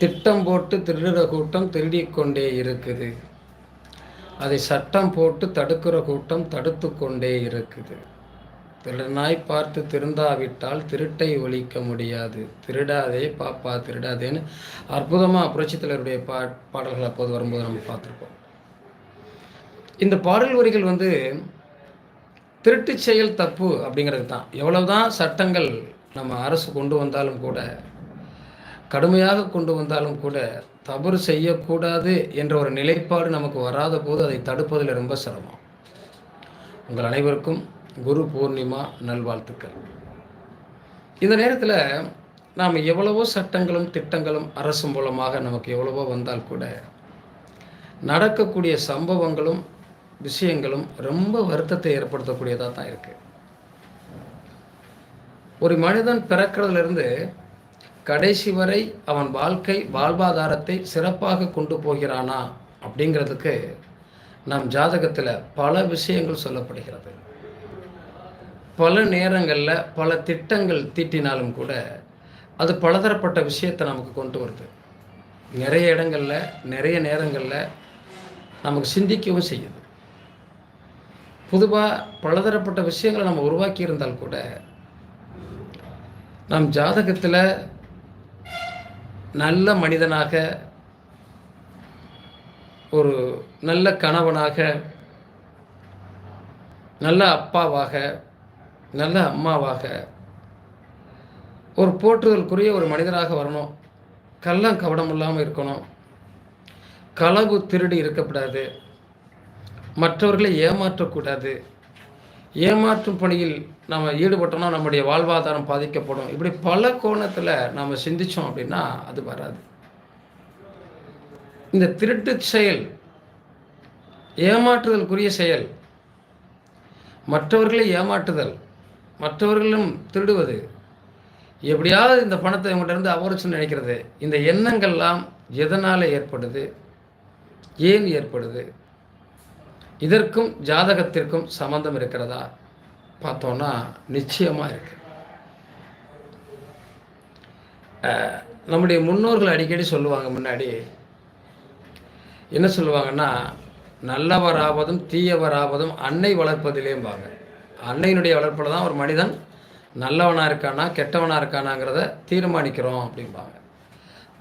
திட்டம் போட்டு திருடுற கூட்டம் திருடிக்கொண்டே இருக்குது. அதை சட்டம் போட்டு தடுக்கிற கூட்டம் தடுத்து கொண்டே இருக்குது. திருடனாய் பார்த்து திருந்தாவிட்டால் திருட்டை ஒழிக்க முடியாது. திருடாதே பாப்பா திருடாதேன்னு அற்புதமாக புரட்சித்தலருடைய பா பாடல்கள் அப்போது வரும்போது நம்ம பார்த்துருப்போம். இந்த பாடல் வரிகள் வந்து திருட்டு செயல் தப்பு அப்படிங்கிறது தான். எவ்வளவுதான் சட்டங்கள் நம்ம அரசு கொண்டு வந்தாலும் கூட கடுமையாக கொண்டு வந்தாலும் கூட தவறு செய்யக்கூடாது என்ற ஒரு நிலைப்பாடு நமக்கு வராத போது அதை தடுப்பதில் ரொம்ப சிரமம். உங்கள் அனைவருக்கும் குரு பூர்ணிமா நல்வாழ்த்துக்கள். இந்த நேரத்தில் நாம் எவ்வளவோ சட்டங்களும் திட்டங்களும் அரசு மூலமாக நமக்கு எவ்வளவோ வந்தால் கூட நடக்கக்கூடிய சம்பவங்களும் விஷயங்களும் ரொம்ப வருத்தத்தை ஏற்படுத்தக்கூடியதாக தான் இருக்குது ஒரு மனிதன் பிறக்கிறதுலேருந்து கடைசி வரை அவன் வாழ்க்கை வாழ்வாதாரத்தை சிறப்பாக கொண்டு போகிறானா அப்படிங்கிறதுக்கு நம் ஜாதகத்தில் பல விஷயங்கள் சொல்லப்படுகிறது. பல நேரங்களில் பல திட்டங்கள் தீட்டினாலும் கூட அது பலதரப்பட்ட விஷயத்தை நமக்கு கொண்டு வருது. நிறைய இடங்களில் நிறைய நேரங்களில் நமக்கு சிந்திக்கவும் செய்யுது. பொதுவாக பலதரப்பட்ட விஷயங்களை நம்ம உருவாக்கி இருந்தால் கூட நம் ஜாதகத்தில் நல்ல மனிதனாக ஒரு நல்ல கணவனாக நல்ல அப்பாவாக நல்ல அம்மாவாக ஒரு போற்றுதலுக்குரிய ஒரு மனிதராக வரணும். கள்ளம் கவடம் இல்லாமல் இருக்கணும். களவு திருடி இருக்கக்கூடாது மற்றவர்களை ஏமாற்றக்கூடாது. ஏமாற்றும் பணியில் நம்ம ஈடுபட்டோம்னா நம்முடைய வாழ்வாதாரம் பாதிக்கப்படும். இப்படி பல கோணத்தில் நாம் சிந்தித்தோம் அப்படின்னா அது வராது. இந்த திருட்டு செயல் ஏமாற்றுதலுக்குரிய செயல் மற்றவர்களை ஏமாற்றுதல் மற்றவர்களும் திருடுவது எப்படியாவது இந்த பணத்தை இவங்கள்ட்ட இருந்து நினைக்கிறது இந்த எண்ணங்கள்லாம் எதனால் ஏற்படுது ஏன் ஏற்படுது? இதற்கும் ஜாதகத்திற்கும் சம்பந்தம் இருக்கிறதா? பார்த்தோன்னா நிச்சயமாக இருக்கு. நம்முடைய முன்னோர்கள் அடிக்கடி சொல்லுவாங்க முன்னாடி என்ன சொல்லுவாங்கன்னா நல்லவராவதும் தீயவராவதும் அன்னை வளர்ப்பதிலேம்பாங்க. அன்னையினுடைய வளர்ப்பில் தான் ஒரு மனிதன் நல்லவனாக இருக்கானா கெட்டவனாக இருக்கானாங்கிறத தீர்மானிக்கிறோம் அப்படிம்பாங்க.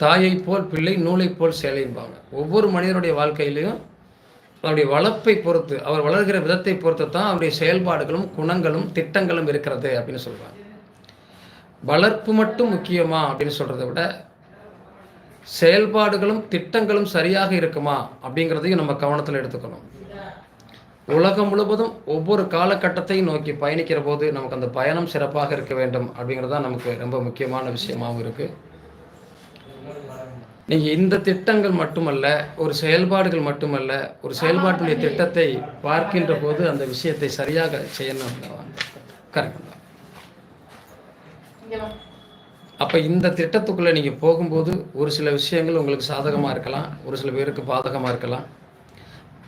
தாயை போல் பிள்ளை நூலை போல் சேலைம்பாங்க. ஒவ்வொரு மனிதனுடைய வாழ்க்கையிலையும் அவருடைய வளர்ப்பை பொறுத்து அவர் வளர்கிற விதத்தை பொறுத்து தான் அவருடைய செயல்பாடுகளும் குணங்களும் திட்டங்களும் இருக்கிறது அப்படின்னு சொல்லுவாங்க வளர்ப்பு மட்டும் முக்கியமா அப்படின்னு சொல்கிறத விட செயல்பாடுகளும் திட்டங்களும் சரியாக இருக்குமா அப்படிங்கிறதையும் நம்ம கவனத்தில் எடுத்துக்கணும். உலகம் முழுவதும் ஒவ்வொரு காலகட்டத்தையும் நோக்கி பயணிக்கிற போது நமக்கு அந்த பயணம் சிறப்பாக இருக்க வேண்டும் அப்படிங்கிறது தான் நமக்கு ரொம்ப முக்கியமான விஷயமாகவும் இருக்குது நீங்கள் இந்த திட்டங்கள் மட்டுமல்ல ஒரு செயல்பாடுகள் மட்டுமல்ல ஒரு செயல்பாட்டுடைய திட்டத்தை பார்க்கின்ற போது அந்த விஷயத்தை சரியாக செய்யணும். கரெக்ட். அப்போ இந்த திட்டத்துக்குள்ளே நீங்கள் போகும்போது ஒரு சில விஷயங்கள் உங்களுக்கு சாதகமாக இருக்கலாம் ஒரு சில பேருக்கு பாதகமாக இருக்கலாம்.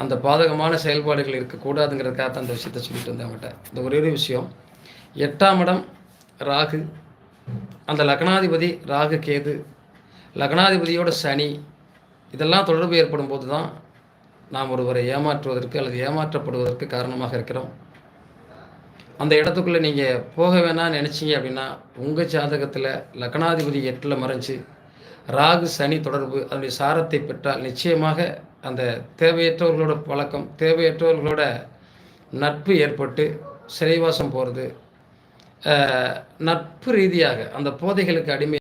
அந்த பாதகமான செயல்பாடுகள் இருக்கக்கூடாதுங்கிறதுக்காக தான் அந்த விஷயத்தை சொல்லிட்டு வந்தேன் அவங்ககிட்ட இந்த ஒரே ஒரு விஷயம். எட்டாம் இடம் ராகு. அந்த லக்னாதிபதி ராகு கேது. லக்னாதிபதியோட சனி இதெல்லாம் தொடர்பு ஏற்படும் போது தான் நாம் ஒருவரை ஏமாற்றுவதற்கு அல்லது ஏமாற்றப்படுவதற்கு காரணமாக இருக்கிறோம். அந்த இடத்துக்குள்ளே நீங்கள் போக வேணாம்னு நினச்சிங்க அப்படின்னா உங்கள் ஜாதகத்தில் லக்னாதிபதி எட்டில் மறைஞ்சு ராகு சனி தொடர்பு அதனுடைய சாரத்தை பெற்றால் நிச்சயமாக அந்த தேவையற்றவர்களோட பழக்கம் தேவையற்றவர்களோட நட்பு ஏற்பட்டு சிறைவாசம் போகிறது நட்பு ரீதியாக அந்த போதைகளுக்கு அடிமை